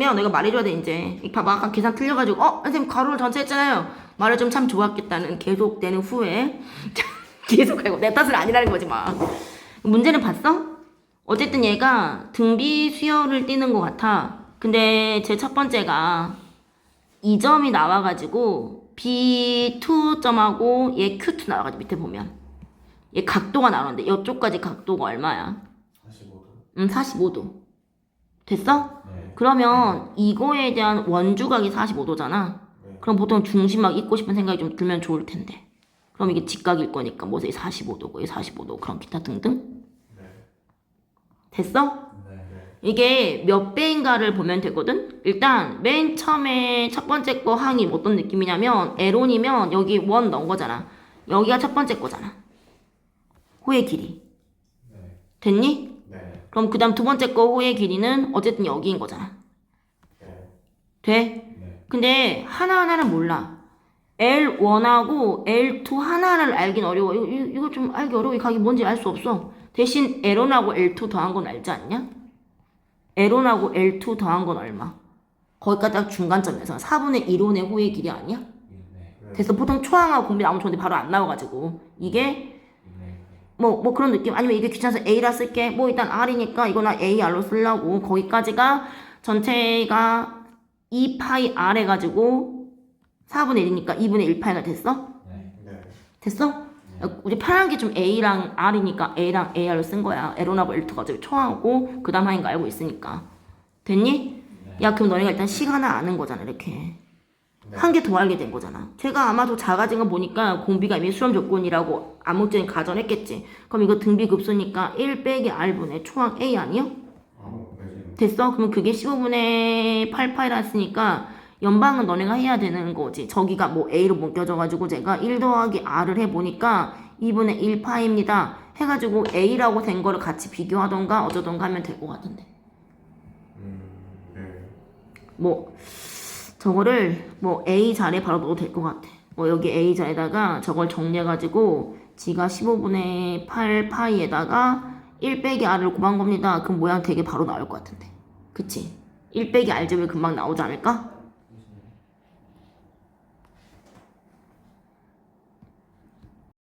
면 내가 말해줘야 돼 이제 이 봐봐 아까 계산 틀려가지고 어 선생님 가로를 전체 했잖아요 말을 좀 참 좋았겠다는 계속되는 후에 계속하고 내 탓은 아니라는 거지 막 문제는 봤어? 어쨌든 얘가 등비 수열을 띄는 것 같아 근데 제 첫 번째가 2점이 나와가지고 B2점하고 얘 Q2 나와가지고 밑에 보면 얘 각도가 나오는데 이쪽까지 각도가 얼마야? 45도. 음 45도 됐어? 네. 그러면 이거에 대한 원주각이 45도잖아. 네. 그럼 보통 중심막 있고 싶은 생각이 좀 들면 좋을 텐데. 그럼 이게 직각일 거니까 뭐 45도고 45도 그럼 기타 등등. 네. 됐어? 네. 네. 이게 몇 배인가를 보면 되거든. 일단 맨 처음에 첫 번째 거 항이 어떤 느낌이냐면 에론이면 여기 원 넣은 거잖아. 여기가 첫 번째 거잖아. 호의 길이. 네. 됐니? 네. 그럼 그 다음 두 번째 거 호의 길이는 어쨌든 여기인 거잖아. 네. 돼? 네. 근데 하나하나는 몰라. L1하고 L2 하나를 알긴 어려워. 이거, 이거, 좀 알기 어려워. 이 각이 뭔지 알 수 없어. 대신 L1하고 L2 더한 건 알지 않냐? L1하고 L2 더한 건 얼마? 거기까지 딱 중간점에서 4분의 1원의 호의 길이 아니야? 네. 그래서 보통 초항하고 공비 나오면 좋은데 바로 안 나와가지고 이게 네. 뭐, 뭐 그런 느낌. 아니면 이게 귀찮아서 A라 쓸게. 뭐 일단 R이니까 이거 나 AR로 쓰려고. 거기까지가 전체가 2파이 R 해가지고 4분의 1이니까 2분의 1파이가 됐어? 네. 네. 됐어? 우리 편한 게좀 A랑 R이니까 A랑 AR로 쓴 거야. L1하고 L2가 어차피 초하고 그 다음 하인 거 알고 있으니까. 됐니? 야, 그럼 너네가 일단 식 하나 아는 거잖아, 이렇게. 한개 더 알게 된 거잖아. 제가 아마도 작아진 거 보니까 공비가 이미 수렴 조건이라고 암묵적인 가정했겠지. 그럼 이거 등비 급수니까 1 빼기 R분의 초항 A 아니요? 어, 네. 됐어? 그러면 그게 15분의 8파이라 했으니까 연방은 너네가 해야 되는 거지. 저기가 뭐 A로 묶여져가지고 제가 1 더하기 R을 해보니까 2분의 1파입니다. 해가지고 A라고 된 거를 같이 비교하던가 어쩌던가 하면 될 것 같은데. 음. 네. 뭐 저거를 뭐 A 자리에 바로 넣어도 될 것 같아. 뭐 여기 A 자리에다가 저걸 정리해가지고 지가 15분의 8 파이에다가 1 빼기 R을 곱한 겁니다. 그럼 모양 되게 바로 나올 것 같은데. 그치? 1 빼기 R 제곱이 금방 나오지 않을까?